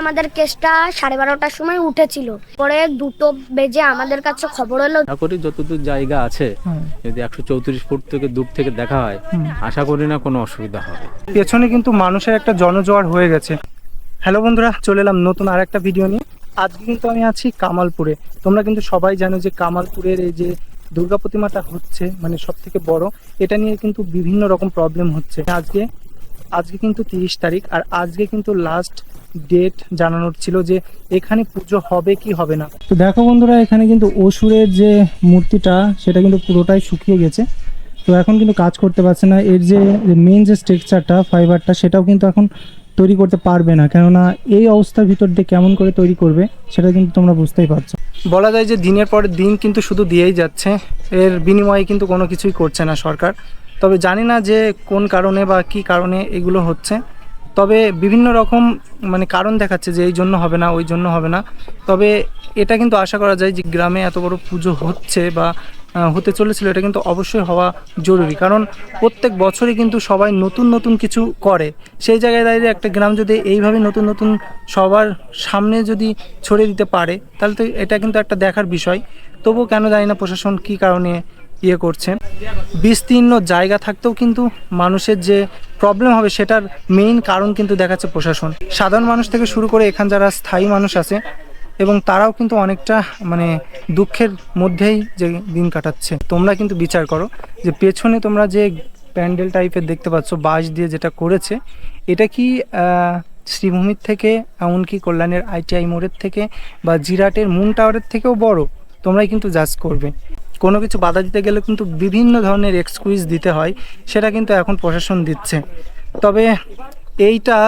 আমাদের কেসটা সাড়ে বারোটার সময় উঠেছিল। পরে দুটো বেজে আমাদের কাছে খবর হলো আশা করি যতদূর জায়গা আছে যদি একশো চৌত্রিশ ফুট থেকে দূর থেকে দেখা হয় আশা করি না কোনো অসুবিধা হবে। পেছনে কিন্তু মানুষের একটা জনজোয়ার হয়ে গেছে। হ্যালো বন্ধুরা চলে এলাম নতুন আর একটা ভিডিও নিয়ে। আজকে কিন্তু আমি আছি কামালপুরে। তোমরা কিন্তু সবাই জানো যে কামালপুরের এই যে দুর্গা প্রতিমাটা হচ্ছে মানে সব থেকে বড় এটা নিয়ে কিন্তু বিভিন্ন রকম প্রবলেম হচ্ছে। আজকে আজকে কিন্তু তিরিশ তারিখ আর আজকে কিন্তু লাস্ট ডেট জানানোর ছিল যে এখানে পুজো হবে কি হবে না। তো দেখো বন্ধুরা এখানে কিন্তু অসুরের যে মূর্তিটা সেটা কিন্তু পুরোটাই শুকিয়ে গেছে। তো এখন কিন্তু কাজ করতে পারছে না। এর যে মেন যে স্ট্রাকচারটা ফাইবারটা সেটাও কিন্তু এখন তৈরি করতে পারবে না। কেননা এই অবস্থার ভিতর দিয়ে কেমন করে তৈরি করবে সেটা কিন্তু তোমরা বুঝতেই পারছ। বলা যায় যে দিনের পর দিন কিন্তু শুধু দিয়েই যাচ্ছে। এর বিনিময়ে কিন্তু কোনো কিছুই করছে না সরকার। তবে জানি না যে কোন কারণে বা কি কারণে এগুলো হচ্ছে। তবে বিভিন্ন রকম মানে কারণ দেখাচ্ছে যে এই জন্য হবে না, ওই জন্য হবে না। তবে এটা কিন্তু আশা করা যায় যে গ্রামে এত বড় পুজো হচ্ছে বা হতে চলেছিল এটা কিন্তু অবশ্যই হওয়া জরুরি। কারণ প্রত্যেক বছরই কিন্তু সবাই নতুন নতুন কিছু করে। সেই জায়গায় দাঁড়িয়ে একটা গ্রাম যদি এইভাবে নতুন নতুন সবার সামনে যদি ছড়িয়ে দিতে পারে, তাহলে তো এটা কিন্তু একটা দেখার বিষয়। তবুও কেন জানি না প্রশাসন কী কারণে ইয়ে করছে বিস্তীর্ণ জায়গা থাকতেও কিন্তু মানুষের যে প্রবলেম হবে সেটার মেইন কারণ কিন্তু দেখাচ্ছে প্রশাসন। সাধারণ মানুষ থেকে শুরু করে এখান যারা স্থায়ী মানুষ আছে এবং তারাও কিন্তু অনেকটা মানে দুঃখের মধ্যেই যে দিন কাটাচ্ছে। তোমরা কিন্তু বিচার করো যে পেছনে তোমরা যে প্যান্ডেল টাইপের দেখতে পাচ্ছ, বাঁশ দিয়ে যেটা করেছে, এটা কি শ্রীভূমির থেকে, এমনকি কল্যাণের আইটিআই মোড়ের থেকে বা জিরাটের মুন টাওয়ারের থেকেও বড়? তোমরাই কিন্তু জাজ করবে। কোনো কিছু বাধা দিতে গেলে কিন্তু বিভিন্ন ধরনের এক্সকুইজ দিতে হয়, সেটা কিন্তু এখন প্রশাসন দিচ্ছে। তবে এইটা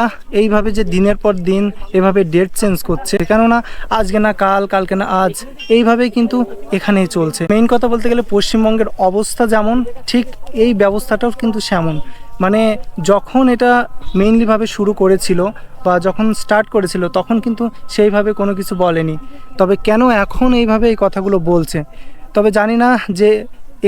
এইভাবে যে দিনের পর দিন এভাবে ডেট চেঞ্জ করছে, কেননা আজকে না কাল, কালকে না আজ, এইভাবেই কিন্তু এখানেই চলছে। মেইন কথা বলতে গেলে পশ্চিমবঙ্গের অবস্থা যেমন, ঠিক এই ব্যবস্থাটাও কিন্তু সেমন। মানে যখন এটা মেইনলিভাবে শুরু করেছিল বা যখন স্টার্ট করেছিল, তখন কিন্তু সেইভাবে কোনো কিছু বলেনি। তবে কেন এখন এইভাবে এই কথাগুলো বলছে? তবে জানি না যে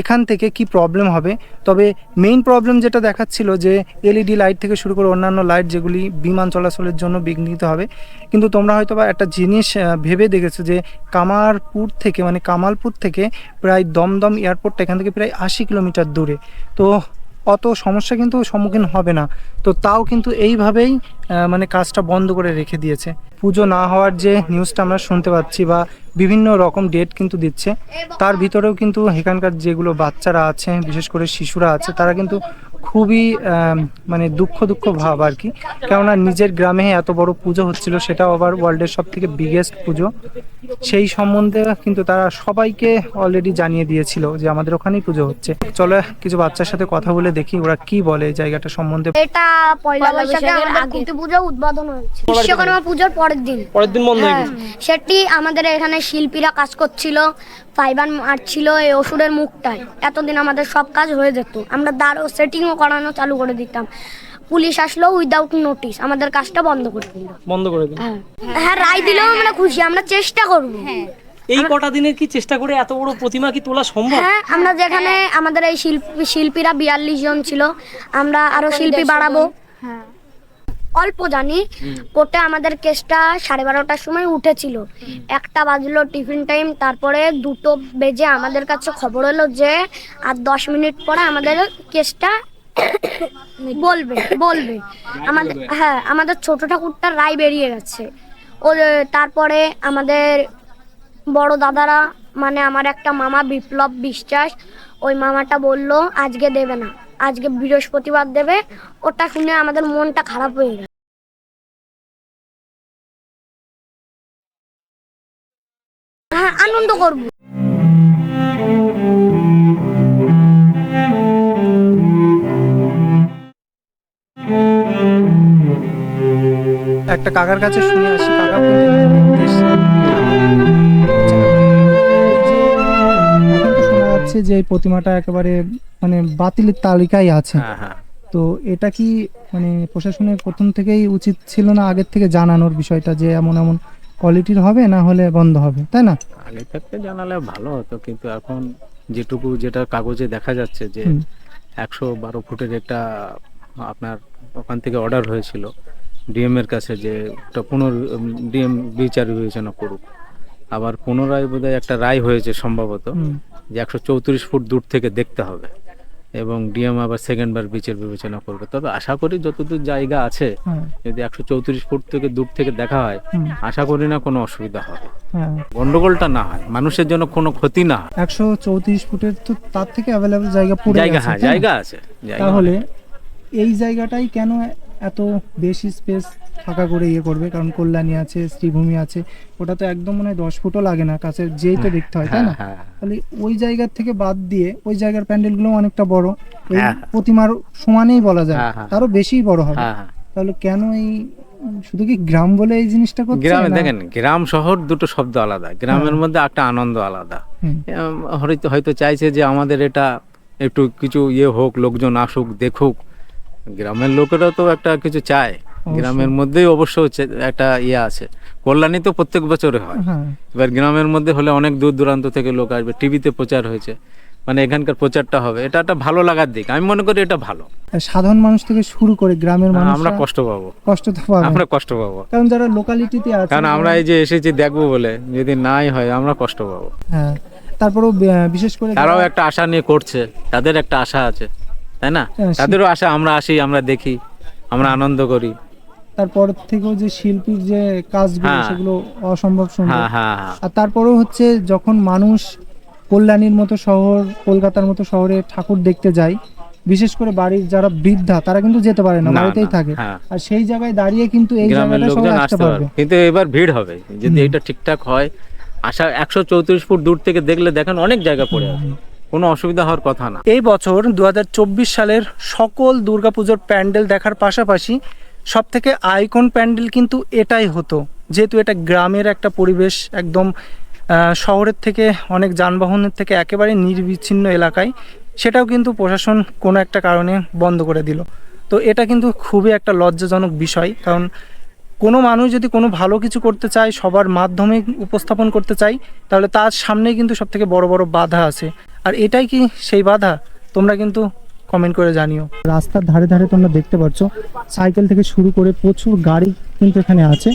এখান থেকে কি প্রবলেম হবে। তবে মেইন প্রবলেম যেটা দেখাচ্ছিল যে এলইডি লাইট থেকে শুরু করে অন্যান্য লাইট যেগুলি বিমান চলাচলের জন্য বিঘ্নিত হবে, কিন্তু তোমরা হয়তো বা একটা জিনিস ভেবে দেখেছ যে কামারপুর থেকে মানে কামালপুর থেকে প্রায় দমদম এয়ারপোর্টটা এখান থেকে প্রায় আশি কিলোমিটার দূরে। তো অত সমস্যা কিন্তু সম্মুখীন হবে না। তো তাও কিন্তু এইভাবেই মানে কাজটা বন্ধ করে রেখে দিয়েছে। পুজো না হওয়ার যে নিউজটা আমরা শুনতে পাচ্ছি বা বিভিন্ন রকম ডেট কিন্তু দিচ্ছে, তার ভিতরেও কিন্তু এখানকার যেগুলো বাচ্চারা আছে, বিশেষ করে শিশুরা আছে, তারা কিন্তু খুবই মানে দুঃখ দুঃখ ভাব আর কি। কেননা নিজের গ্রামে এত বড় পুজো হচ্ছিল সেটাও আবার ওয়ার্ল্ডের সব থেকে বিগেস্ট পুজো। সেই সম্বন্ধে কিন্তু তারা সবাইকে অলরেডি জানিয়ে দিয়েছিল যে আমাদের ওখানেই পুজো হচ্ছে। চলো কিছু বাচ্চার সাথে কথা বলে দেখি ওরা কি বলে এই জায়গাটা সম্বন্ধে। এটা পয়লা বৈশাখে আমাদের পুজো উদ্বোধন হয়েছে বিশ্বকর্মা পুজোর পরের দিন। পরের দিন বন্ধ হয়ে হ্যাঁ, গেছে সেটি আমাদের এখানে শিল্পীরা কাজ করছিল। ফাইবার মারছিল এই ওষুধের মুখটায়। এতদিন আমাদের সব কাজ হয়ে যেত। আমরা দাঁড়ো সেটিংও করানো চালু করে দিতাম। পুলিশ আসলো উইদাউট নোটিস আমাদের কাজটা বন্ধ করে দিল। বন্ধ করে দিন হ্যাঁ। হ্যাঁ রায় দিলেও আমরা খুশি। আমরা চেষ্টা করব। এই কটা দিনের কি চেষ্টা করে এত বড় প্রতিমা কি তোলা সম্ভব? হ্যাঁ আমরা যেখানে আমাদের এই শিল্পী শিল্পীরা বিয়াল্লিশ জন ছিল আমরা আরও শিল্পী বাড়াবো। অল্প জানি। কোর্টে আমাদের কেসটা সাড়ে বারোটার সময় উঠেছিল। একটা বাজলো টিফিন টাইম তারপরে দুটো বেজে আমাদের কাছে খবর হলো যে আর দশ মিনিট পরে আমাদের কেসটা বলবে বলবে। আমাদের হ্যাঁ আমাদের ছোট ঠাকুরটার রায় বেরিয়ে গেছে। ও তারপরে আমাদের বড় দাদারা মানে আমার একটা মামা বিপ্লব বিশ্বাস ওই মামাটা বলল আজকে দেবে না। আজকে বৃহস্পতিবার দেবে। ওটা শুনে আমাদের মনটা খারাপ হয়ে গেল আনন্দ করব। একটা কাকার কাছে শুনে আসি কাকা শোনা যাচ্ছে যে এই প্রতিমাটা একেবারে মানে বাতিলের তালিকায় আছে। হ্যাঁ হ্যাঁ। তো এটা কি মানে প্রশাসনের প্রথম থেকেই উচিত ছিল না আগের থেকে জানানোর বিষয়টা যে এমন এমন কোয়ালিটির হবে না হলে বন্ধ হবে তাই না? আগে থাকতে জানালে ভালো হতো কিন্তু এখন যেটুকু যেটা কাগজে দেখা যাচ্ছে যে একশো বারো ফুটের একটা আপনার ওখান থেকে অর্ডার হয়েছিল ডিএম এর কাছে যে একটা পুনর ডিএম বিচার বিবেচনা করুক। আবার পুনরায় বোধহয় একটা রায় হয়েছে সম্ভবত যে একশো চৌত্রিশ ফুট দূর থেকে দেখতে হবে। এবং ডিএম আবার সেকেন্ড বার বিচার বিবেচনা করবে। তবে আশা করি যতদূর জায়গা আছে যদি একশো চৌত্রিশ ফুট থেকে দূর থেকে দেখা হয় আশা করি না কোনো অসুবিধা হবে। হ্যাঁ। গন্ডগোলটা না হয় মানুষের জন্য কোনো ক্ষতি না একশো চৌত্রিশ ফুটের তো তার থেকে অ্যাভেলেবেল জায়গা জায়গা হ্যাঁ জায়গা আছে তাহলে এই জায়গাটাই কেন এত বেশি স্পেস ফাঁকা করে ইয়ে করবে কারণ কল্যাণী আছে শ্রীভূমি আছে ওটা তো একদম মনে হয় দশ ফুটও লাগে না কাছে যেই তো দেখতে হয় তাই হ্যাঁ না? হ্যাঁ তাহলে ওই জায়গার থেকে বাদ দিয়ে ওই জায়গার প্যান্ডেলগুলো অনেকটা বড় এই হ্যাঁ। প্রতিমার সমানেই বলা যায় হ্যাঁ, হ্যাঁ। তারও বেশিই বড় হবে। হ্যাঁ হ্যাঁ। তাহলে কেন এই শুধু কি গ্রাম বলে এই জিনিসটা করছে গ্রামে দেখেন গ্রাম শহর দুটো শব্দ আলাদা গ্রামের মধ্যে একটা আনন্দ আলাদা। হয়তো হয়তো চাইছে যে আমাদের এটা একটু কিছু ইয়ে হোক লোকজন আসুক দেখুক গ্রামের লোকেরা তো একটা কিছু চায়। গ্রামের মধ্যেই অবশ্য একটা ইয়ে আছে। কল্যাণী তো প্রত্যেক বছরে হয়। হ্যাঁ। এবার গ্রামের মধ্যে হলে অনেক দূর দূরান্ত থেকে লোক আসবে। টিভিতে প্রচার হয়েছে। মানে এখানকার প্রচারটা হবে। এটা একটা ভালো লাগার দিক। আমি মনে করি এটা ভালো। সাধারণ মানুষ থেকে শুরু করে গ্রামের মানুষ আমরা কষ্ট পাবো। কষ্ট আমরা কষ্ট পাবো। কারণ যারা লোকালিটিতে আছে কারণ আমরা এই যে এসেছি দেখব বলে যদি নাই হয় আমরা কষ্ট পাবো। হ্যাঁ। তারপরেও বিশেষ করে তারাও একটা আশা নিয়ে করছে। তাদের একটা আশা আছে। তাই না? হ্যাঁ, তাদেরও আশা আমরা আসি আমরা দেখি আমরা আনন্দ করি। তারপর থেকেও যে শিল্পীর যে কাজগুলো হ্যাঁ। সেগুলো অসম্ভব সুন্দর। হ্যাঁ আর তারপরেও হচ্ছে যখন মানুষ কল্যাণীর মতো শহর কলকাতার মতো শহরে ঠাকুর দেখতে যায় বিশেষ করে বাড়ির যারা বৃদ্ধা তারা কিন্তু যেতে পারে না বাড়িতেই থাকে। আর সেই জায়গায় দাঁড়িয়ে কিন্তু এই জায়গাটা সবাই আসতে পারবে। পারবে। কিন্তু এবার ভিড় হবে যদি এটা ঠিকঠাক হয় আশা একশো চৌত্রিশ ফুট দূর থেকে দেখলে দেখেন অনেক জায়গা পড়ে আছে। কোনো অসুবিধা হওয়ার কথা না। এই বছর দু হাজার চব্বিশ সালের সকল দুর্গাপুজোর প্যান্ডেল দেখার পাশাপাশি সব থেকে আইকন প্যান্ডেল কিন্তু এটাই হতো। যেহেতু এটা গ্রামের একটা পরিবেশ, একদম শহরের থেকে অনেক যানবাহনের থেকে একেবারে নির্বিচ্ছিন্ন এলাকায়, সেটাও কিন্তু প্রশাসন কোনো একটা কারণে বন্ধ করে দিল। তো এটা কিন্তু খুবই একটা লজ্জাজনক বিষয়, কারণ কোনো মানুষ যদি কোনো ভালো কিছু করতে চায়, সবার মাধ্যমে উপস্থাপন করতে চায়, তাহলে তার সামনেই কিন্তু সব থেকে বড় বড় বাধা আছে। আর এটাই কি সেই বাধা? তোমরা কিন্তু কমেন্ট করে জানিও। রাস্তার ধারে ধারে তোমরা দেখতে পাচ্ছ, সাইকেল থেকে শুরু করে প্রচুর গাড়ি কিন্তু এখানে আছে।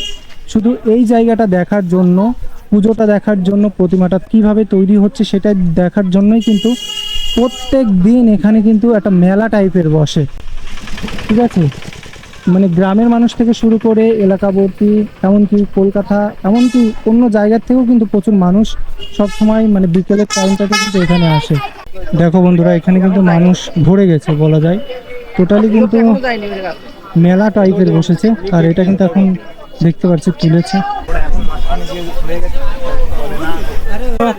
শুধু এই জায়গাটা দেখার জন্য, পুজোটা দেখার জন্য, প্রতিমাটা কীভাবে তৈরি হচ্ছে সেটা দেখার জন্যই কিন্তু প্রত্যেক দিন এখানে কিন্তু একটা মেলা টাইপের বসে। ঠিক আছে? মানে গ্রামের মানুষ থেকে শুরু করে এলাকাবর্তী, এমনকি কলকাতা, এমনকি অন্য জায়গার থেকেও কিন্তু প্রচুর মানুষ সব সময় মানে বিকেলের টাইমটাতে কিন্তু এখানে আসে। দেখো বন্ধুরা, এখানে কিন্তু মানুষ ভরে গেছে বলা যায়। টোটালি কিন্তু মেলা টাইপের বসেছে, আর এটা কিন্তু এখন দেখতে পাচ্ছি তুলেছে।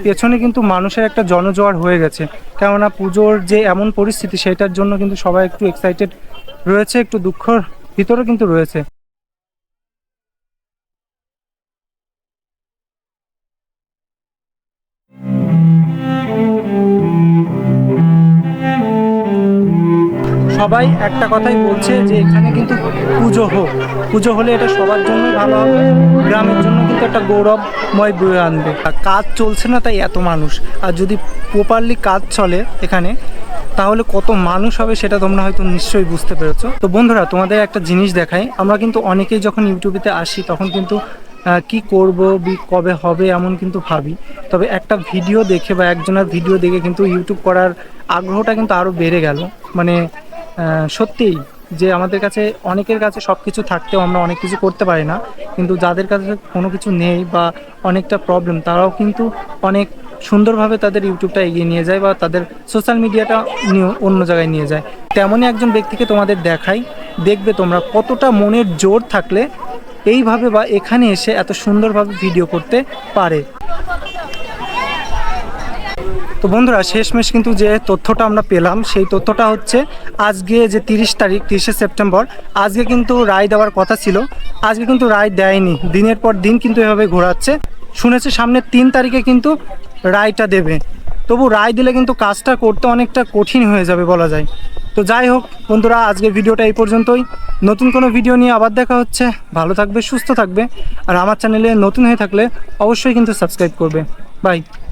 পেছনে কিন্তু মানুষের একটা জনজোয়ার হয়ে গেছে। কেননা পুজোর যে এমন পরিস্থিতি, সেটার জন্য কিন্তু সবাই একটু এক্সাইটেড রয়েছে, একটু দুঃখর ভিতরে কিন্তু রয়েছে। সবাই একটা কথাই বলছে যে এখানে কিন্তু পুজো হোক। পুজো হলে এটা সবার জন্য ভালো হবে। গ্রামের জন্য কিন্তু একটা গৌরবময় বয়ে আনবে। কাজ চলছে না তাই এত মানুষ। আর যদি প্রপারলি কাজ চলে এখানে তাহলে কত মানুষ হবে সেটা তোমরা হয়তো নিশ্চয়ই বুঝতে পেরেছ। তো বন্ধুরা, তোমাদের একটা জিনিস দেখাই। আমরা কিন্তু অনেকেই যখন ইউটিউবেতে আসি, তখন কিন্তু কি করব কবে হবে এমন কিন্তু ভাবি। তবে একটা ভিডিও দেখে বা একজনের ভিডিও দেখে কিন্তু ইউটিউব করার আগ্রহটা কিন্তু আরও বেড়ে গেল। মানে সত্যিই যে আমাদের কাছে, অনেকের কাছে সব কিছু থাকতেও আমরা অনেক কিছু করতে পারি না। কিন্তু যাদের কাছে কোনো কিছু নেই বা অনেকটা প্রবলেম তারাও কিন্তু অনেক সুন্দরভাবে তাদের ইউটিউবটা এগিয়ে নিয়ে যায় বা তাদের সোশ্যাল মিডিয়াটা নিয়ে অন্য জায়গায় নিয়ে যায়। তেমনই একজন ব্যক্তিকে তোমাদের দেখাই, দেখবে তোমরা কতটা মনের জোর থাকলে এইভাবে বা এখানে এসে এত সুন্দরভাবে ভিডিও করতে পারে। তো বন্ধুরা, শেষমেশ কিন্তু যে তথ্যটা আমরা পেলাম, সেই তথ্যটা হচ্ছে আজকে যে তিরিশ তারিখ, তিরিশে সেপ্টেম্বর, আজকে কিন্তু রায় দেওয়ার কথা ছিল। আজকে কিন্তু রায় দেয়নি। দিনের পর দিন কিন্তু এভাবে ঘোরাচ্ছে। শুনেছে সামনে তিন তারিখে কিন্তু রায়টা দেবে। তবু রায় দিলে কিন্তু কাজটা করতে অনেকটা কঠিন হয়ে যাবে বলা যায়। তো যাই হোক, বন্ধুরা, আজকের ভিডিওটা এই পর্যন্তই। নতুন কোনো ভিডিও নিয়ে আবার দেখা হচ্ছে। ভালো থাকবে, সুস্থ থাকবে। আর আমার চ্যানেলে নতুন হয়ে থাকলে অবশ্যই কিন্তু সাবস্ক্রাইব করবে। বাই।